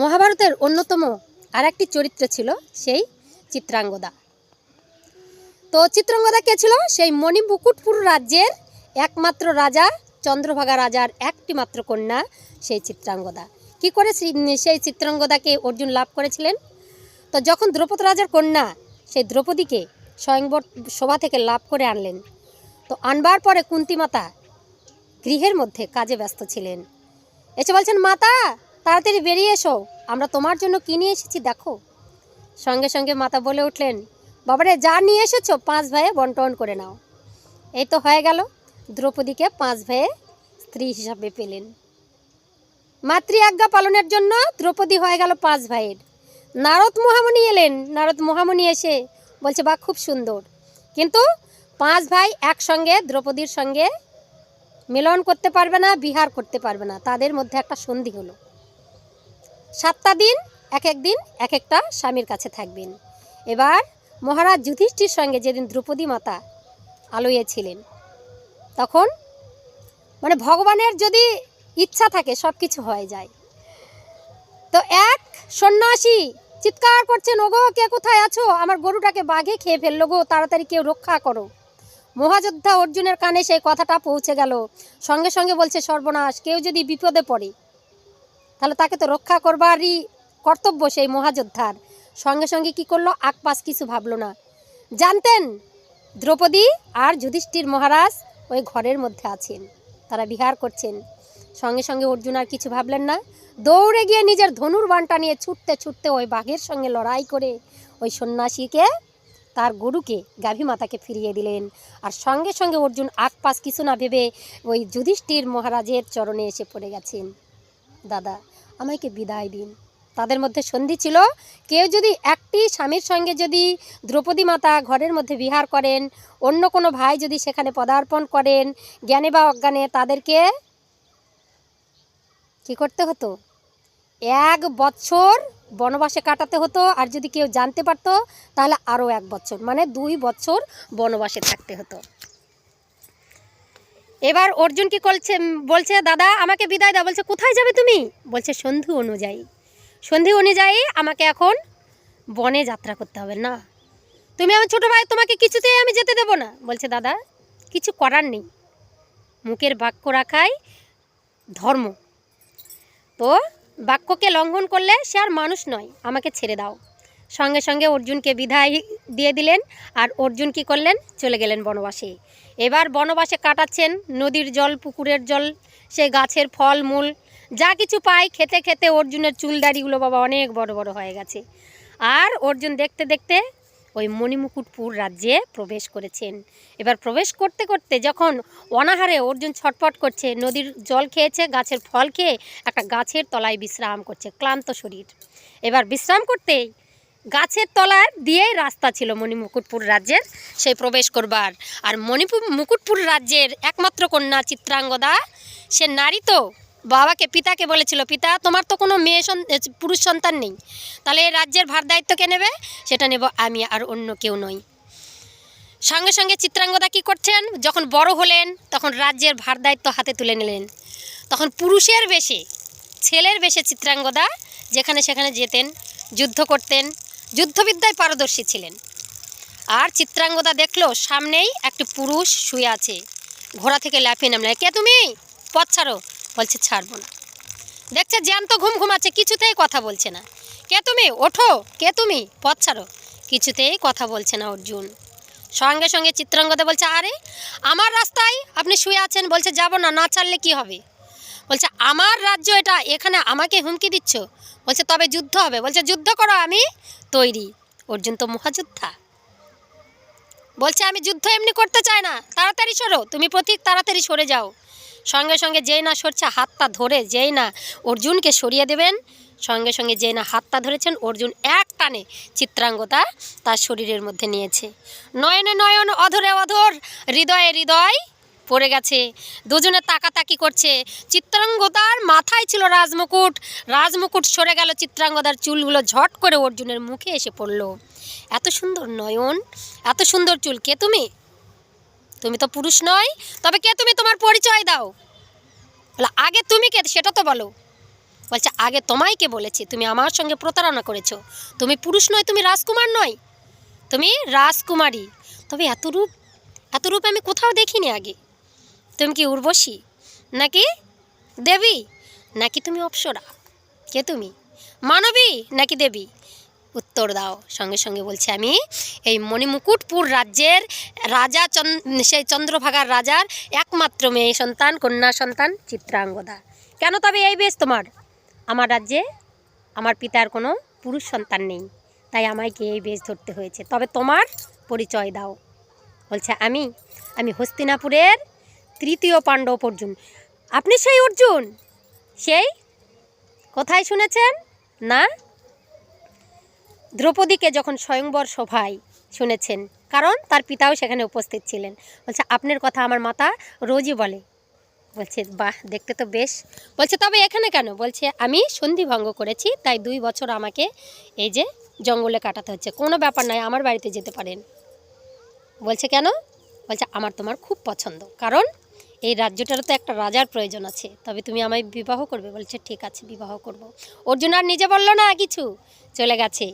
মহাভারতের অন্যতম আর একটি চরিত্র ছিল সেই চিত্রাঙ্গদা। তো চিত্রাঙ্গদা কে ছিল? সেই মণিমুকুটপুর রাজ্যের একমাত্র রাজা, চন্দ্রভাগা রাজার একটি মাত্র কন্যা সেই চিত্রাঙ্গদা। কি করে সেই চিত্রাঙ্গদাকে অর্জুন লাভ করেছিলেন? তো যখন দ্রৌপদ রাজার কন্যা, সেই দ্রৌপদীকে স্বয়ংবর সভা থেকে লাভ করে আনলেন। তো আনবার পরে কুন্তি মাতা গৃহের মধ্যে কাজে ব্যস্ত ছিলেন। এসে বলছেন, মাতা তাড়াতাড়ি বেরিয়ে এসো। আমরা তোমার জন্য কি নিয়ে এসেছি দেখো। সঙ্গে সঙ্গে মাতা বলে উঠলেন, বাবারে, যা নিয়ে এসেছ, পাঁচ ভাইয়ে বন্টন করে নাও। এই তো হয়ে গেল। দ্রৌপদীকে পাঁচ ভাইয়ে স্ত্রী হিসাবে পেলেন। মাতৃ আজ্ঞা পালনের জন্য দ্রৌপদী হয়ে গেল পাঁচ ভাইয়ের। নারদ মহামণি এলেন। নারদ মহামণি এসে বলছে বা খুব সুন্দর। কিন্তু পাঁচ ভাই একসঙ্গে দ্রৌপদীর সঙ্গে মিলন করতে পারবে না, বিহার করতে পারবে না। তাদের মধ্যে একটা সন্ধি হলো। সাতটা দিন, এক এক দিন, এক একটা স্বামীর কাছে থাকবেন। এবার মহারাজ যুধিষ্ঠির সঙ্গে যেদিন দ্রৌপদী মাতা আলোয়েছিলেন তখন মানে ভগবানের যদি ইচ্ছা থাকে সব কিছু হয়ে যায়। তো এক সন্ন্যাসী চিৎকার করছেন, ওগো, কে কোথায় আছো? আমার গরুটাকে বাঘে খেয়ে ফেলল গো, তাড়াতাড়ি কেউ রক্ষা করো। মহাযোদ্ধা অর্জুনের কানে সেই কথাটা পৌঁছে গেল। সঙ্গে সঙ্গে বলছে, সর্বনাশ, কেউ যদি বিপদে পড়ে তাহলে তাকে তো রক্ষা করবারই কর্তব্য সেই মহাযোদ্ধার। সঙ্গে সঙ্গে কি করল? আকপাস কিছু ভাবলো না। জানতেন, দ্রৌপদী আর যুধিষ্ঠির মহারাজ ওই ঘরের মধ্যে আছেন। তারা বিহার করছেন। সঙ্গে সঙ্গে অর্জুন আর কিছু ভাবলেন না। দৌড়ে গিয়ে নিজের ধনুর বানটা নিয়ে ছুটতে ছুটতে ওই বাঘের সঙ্গে লড়াই করে ওই সন্ন্যাসীকে, তার গরুকে গাভী মাতাকে ফিরিয়ে দিলেন। আর সঙ্গে সঙ্গে অর্জুন আকপাস কিছু না ভেবে ওই যুধিষ্ঠির মহারাজের চরণে এসে পড়ে গেছেন। দাদা, আমাকে বিদায় দিন। তাদের মধ্যে সন্ধি ছিল। কেউ যদি একটি স্বামীর সঙ্গে যদি দ্রৌপদী মাতা ঘরের মধ্যে বিহার করেন, অন্য কোনো ভাই যদি সেখানে পদার্পণ করেন, জ্ঞানে বা অজ্ঞানে তাদেরকে কি করতে হতো? এক বছর বনবাসে কাটাতে হতো। আর যদি কেউ জানতে পারতো, তাহলে আরও এক বছর মানে দুই বছর বনবাসে থাকতে হতো। এবার অর্জুন কি করছে? বলছে, দাদা, আমাকে বিদায় দাও। বলছে, কোথায় যাবে তুমি? বলছে, সন্ধি অনুযায়ী। সন্ধি অনুযায়ী আমাকে এখন বনে যাত্রা করতে হবে, না? তুমি আমার ছোটো ভাই, তোমাকে কিছুতেই আমি যেতে দেবো না। বলছে, দাদা, কিছু করার নেই। মুখের বাক্য রাখাই ধর্ম। তো বাক্যকে লঙ্ঘন করলে সে আর মানুষ নয়, আমাকে ছেড়ে দাও। সঙ্গে সঙ্গে অর্জুনকে বিদায় দিয়ে দিলেন আর অর্জুন কি করলেন? চলে গেলেন বনবাসে। এবার বনবাসে কাটাচ্ছেন নদীর জল, পুকুরের জল সেই গাছের ফল, মূল, যা কিছু পায় খেতে খেতে অর্জুনের চুল দাড়িগুলো বাবা অনেক বড় বড় হয়ে গেছে। আর অর্জুন দেখতে দেখতে ওই মণিমুকুটপুর রাজ্যে প্রবেশ করেছেন। এবার প্রবেশ করতে করতে যখন অনাহারে অর্জুন ছটপট করছে, নদীর জল খেয়েছে, গাছের ফল খেয়ে একটা গাছের তলায় বিশ্রাম করছে, ক্লান্ত শরীর। এবার বিশ্রাম করতেই গাছের তলার দিয়েই রাস্তা ছিল মণিমুকুটপুর রাজ্যের, সেই প্রবেশ করবার। আর মণিপুর মুকুটপুর রাজ্যের একমাত্র কন্যা চিত্রাঙ্গদা, সে নারী তো, বাবাকে, পিতাকে বলেছিল, পিতা, তোমার তো কোনো মেয়ে পুরুষ সন্তান নেই। তাহলে এই রাজ্যের ভার দায়িত্ব কে নেবে? সেটা নেব আমি আর অন্য কেউ নই। সঙ্গে সঙ্গে চিত্রাঙ্গদা কী করছেন? যখন বড় হলেন, তখন রাজ্যের ভার দায়িত্ব হাতে তুলে নিলেন। তখন পুরুষের বেশে, ছেলের বেশে চিত্রাঙ্গদা, যেখানে সেখানে যেতেন, যুদ্ধ করতেন যুদ্ধবিদ্যায় পারদর্শী ছিলেন। আর চিত্রাঙ্গদা দেখল সামনেই একটি পুরুষ শুয়ে আছে। ঘোড়া থেকে লাফিয়ে নামলে কে তুমি? পথ ছাড়ো। বলছে, ছাড়বো না। দেখছে, জ্যান্ত ঘুম ঘুমাচ্ছে কিছুতেই কথা বলছে না। কে তুমি? ওঠো। কে তুমি? পথ ছাড়ো। কিছুতেই কথা বলছে না অর্জুন। সঙ্গে সঙ্গে চিত্রাঙ্গদা বলছে, আরে, আমার রাস্তায় আপনি শুয়ে আছেন। বলছে, যাব না না ছাড়লে কি হবে? বলছে, আমার রাজ্য এটা, এখানে আমাকে হুমকি দিচ্ছ। বলছে, তবে যুদ্ধ হবে। বলছে, যুদ্ধ করো, আমি তৈরি। অর্জুন তো মহাযোদ্ধা। বলছে, আমি যুদ্ধ এমনি করতে চাই না, তাড়াতাড়ি সরো, তুমি প্রতীক, তাড়াতাড়ি সরে যাও। সঙ্গে সঙ্গে যেই না সরছে, হাতটা ধরে যেই না অর্জুনকে সরিয়ে দেবেন, সঙ্গে সঙ্গে যেই না হাতটা ধরেছেন, অর্জুন এক টানে চিত্রাঙ্গতা তার শরীরের মধ্যে নিয়েছে। নয়নে নয়ন, অধরে অধর, হৃদয়ে হৃদয় পড়ে গেছে। দুজনে তাকাতাকি করছে। চিত্রাঙ্গদার মাথায় ছিল রাজমুকুট। রাজমুকুট সরে গেল চিত্রাঙ্গদার চুলগুলো ঝট করে অর্জুনের মুখে এসে পড়ল। এত সুন্দর নয়ন, এত সুন্দর চুল। কে তুমি? তুমি তো পুরুষ নয়। তবে কে তুমি? তোমার পরিচয় দাও। বলে, আগে তুমি কে? সেটা তো বলো। বলছে, আগে তোমায় কে বলেছি? তুমি আমার সঙ্গে প্রতারণা করেছ। তুমি পুরুষ নয়, তুমি রাজকুমার নয়। তুমি রাজকুমারী। তবে এত রূপ এত রূপ আমি কোথাও দেখিনি আগে। তুমি কি উর্বশী? নাকি দেবী? নাকি তুমি অপ্সরা? কে তুমি? মানবী? নাকি দেবী? উত্তর দাও। সঙ্গে সঙ্গে বলছে আমি, এই মণিমুকুটপুর রাজ্যের রাজা সেই চন্দ্রভাগার রাজার একমাত্র মেয়ে, সন্তান, কন্যা, সন্তান, চিত্রাঙ্গদা। কেন তবে এই বেশ তোমার? আমার রাজ্যে আমার পিতার কোনো পুরুষ সন্তান নেই, তাই আমাকে এই বেশ ধরতে হয়েছে। তবে তোমার পরিচয় দাও। বলছে, আমি আমি হস্তিনাপুরের তৃতীয় পাণ্ডব অর্জুন। আপনি সেই অর্জুন? সেই? কোথায় শুনেছেন? না? দ্রৌপদীকে যখন স্বয়ংবর সভায় শুনেছেন, কারণ তার পিতাও সেখানে উপস্থিত ছিলেন। বলছে, আপনার কথা আমার মাতা রোজই বলে। বলছে, বাহ, দেখতে তো বেশ। বলছে, তবে এখানে কেন? বলছে, আমি সন্ধি ভঙ্গ করেছি, তাই দুই বছর আমাকে এই যে জঙ্গলে কাটাতে হচ্ছে। কোনো ব্যাপার নয়, আমার বাড়িতে যেতে পারেন। বলছে, কেন? বলছে, আমার তোমার খুব পছন্দ, কারণ এই রাজ্যটারও তো একটা রাজার প্রয়োজন আছে। তবে তুমি আমায় বিবাহ করবে বলছে, ঠিক আছে, বিবাহ করব। অর্জুন আর নিজে বলল, না, কিছু। চলে গেছে।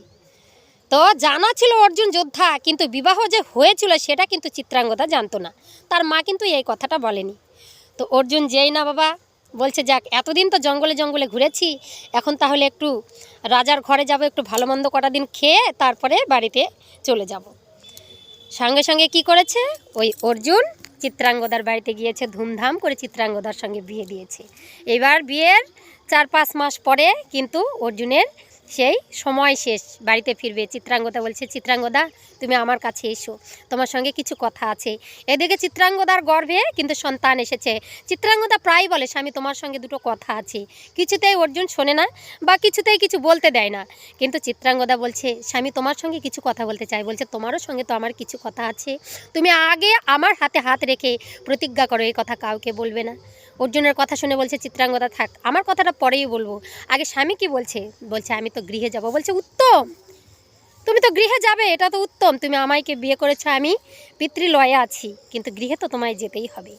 তো জানা ছিল অর্জুন যোদ্ধা, কিন্তু বিবাহ যে হয়েছিল সেটা কিন্তু চিত্রাঙ্গদা জানতো না। তার মা কিন্তু এই কথাটা বলেনি। তো অর্জুন, যেই না বাবা। বলছে, যাক, এতদিন তো জঙ্গলে জঙ্গলে ঘুরেছি। এখন তাহলে একটু রাজার ঘরে যাব, একটু ভালো মন্দ কটা দিন খেয়ে তারপরে বাড়িতে চলে যাব। সঙ্গে সঙ্গে কি করেছে? ওই অর্জুন চিত্রাঙ্গদার বাড়িতে গিয়েছে, ধুমধাম করে চিত্রাঙ্গদার সঙ্গে বিয়ে দিয়েছে। এবার বিয়ের চার পাঁচ মাস পরে কিন্তু অর্জুনের সেই সময় শেষ। বাড়িতে ফিরবে। চিত্রাঙ্গদা বলছে, চিত্রাঙ্গদা, তুমি আমার কাছে এসো। তোমার সঙ্গে কিছু কথা আছে। এদিকে চিত্রাঙ্গদার গর্ভে কিন্তু সন্তান এসেছে। চিত্রাঙ্গদা প্রায় বলে, স্বামী, তোমার সঙ্গে দুটো কথা আছে। কিছুতেই অর্জুন শোনে না বা কিছুতেই কিছু বলতে দেয় না। কিন্তু চিত্রাঙ্গদা বলছে, স্বামী, তোমার সঙ্গে কিছু কথা বলতে চাই। বলছে, তোমারও সঙ্গে তো আমার কিছু কথা আছে। তুমি আগে আমার হাতে হাত রেখে প্রতিজ্ঞা করো, এই কথা কাউকে বলবে না। অর্জুনের কথা শুনে বলছে, চিত্রাঙ্গদা থাক, আমার কথাটা পরেই বলব। আগে স্বামী কি বলছে? বলছে, আমি তো গৃহে যাব। বলছে, উত্তম! তুমি তো গৃহে যাবে, এটা তো উত্তম। তুমি আমাইকে বিয়ে করেছ, আমি পিতৃলয়ে আছি, কিন্তু গৃহে তো তোমায় যেতেই হবে।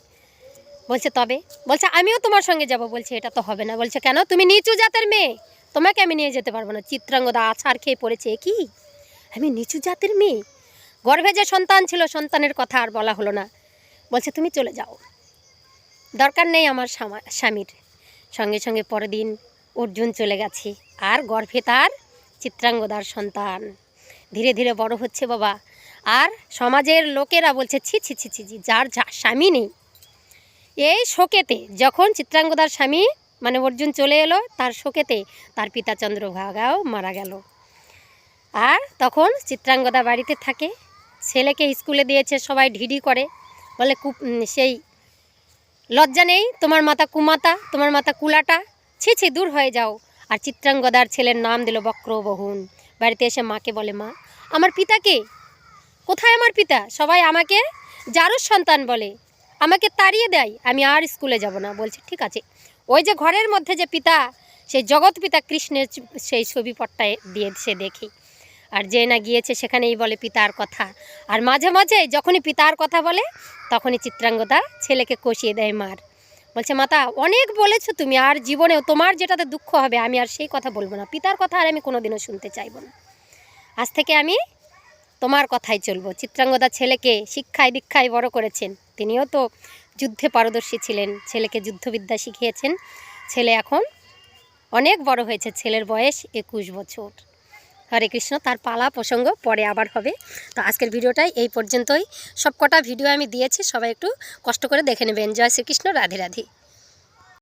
বলছে, তবে? বলছে, আমিও তোমার সঙ্গে যাব। বলছে, এটা তো হবে না। বলছে, কেন? তুমি নিচু জাতের মেয়ে। তোমাকে আমি নিয়ে যেতে পারব না। চিত্রাঙ্গদা আছাড় খেয়ে পড়েছে কি? আমি নিচু জাতের মেয়ে? গর্ভে যে সন্তান ছিল, সন্তানের কথা আর বলা হলো না। বলছে, তুমি চলে যাও। দরকার নেই আমার স্বামীর। সঙ্গে সঙ্গে পরের দিন অর্জুন চলে গেছে। আর গর্ভে তার চিত্রাঙ্গদার সন্তান। ধীরে ধীরে বড় হচ্ছে বাবা। আর সমাজের লোকেরা বলছে, ছি ছি ছি ছি যার স্বামী নেই। এই শোকেতে যখন চিত্রাঙ্গদার স্বামী মানে অর্জুন চলে এলো, তার শোকেতে তার পিতা চন্দ্রভাগাও মারা গেল। আর তখন চিত্রাঙ্গদা বাড়িতে থাকে। ছেলেকে স্কুলে দিয়েছে, সবাই ঢিডি করে। বলে কুপ সেই লজ্জা নেই? তোমার মাতা কুমাতা, তোমার মাতা কুলাটা? ছি ছি, দূর হয়ে যাও। আর চিত্রাঙ্গদার ছেলের নাম দিল বক্রবহুন। বাড়িতে এসে মাকে বলে, মা, আমার পিতাকে কোথায় আমার পিতা? সবাই আমাকে জারুর সন্তান বলে। আমাকে তাড়িয়ে দেয়, আমি আর স্কুলে যাব না। বলছে, ঠিক আছে। ওই যে ঘরের মধ্যে যে পিতা, সেই জগৎ পিতা কৃষ্ণের সেই ছবি পট্টায় দিয়ে সে দেখি। আর যে না গিয়েছে সেখানেই বলে পিতার কথা। আর মাঝে মাঝে যখনই পিতার কথা বলে, তখনই চিত্রাঙ্গদা ছেলেকে কষিয়ে দেয় মার। বলছে, মাতা, অনেক বলেছ তুমি, আর জীবনেও তোমার যেটাতে দুঃখ হবে, আমি আর সেই কথা বলব না। পিতার কথা আর আমি কোনোদিনও শুনতে চাইব না। আজ থেকে আমি তোমার কথাই চলবো। চিত্রাঙ্গদা ছেলেকে শিক্ষায় দীক্ষায় বড় করেছেন। তিনিও তো যুদ্ধে পারদর্শী ছিলেন। ছেলেকে যুদ্ধবিদ্যা শিখিয়েছেন। ছেলে এখন অনেক বড় হয়েছে। ছেলের বয়স একুশ বছর। হরে কৃষ্ণ, তার পালা প্রসঙ্গ পরে আবার হবে। তো আজকের ভিডিওটাই এই পর্যন্তই। সব কটা ভিডিও আমি দিয়েছি, সবাই একটু কষ্ট করে দেখে নেবেন। জয় শ্রীকৃষ্ণ, রাধে রাধে।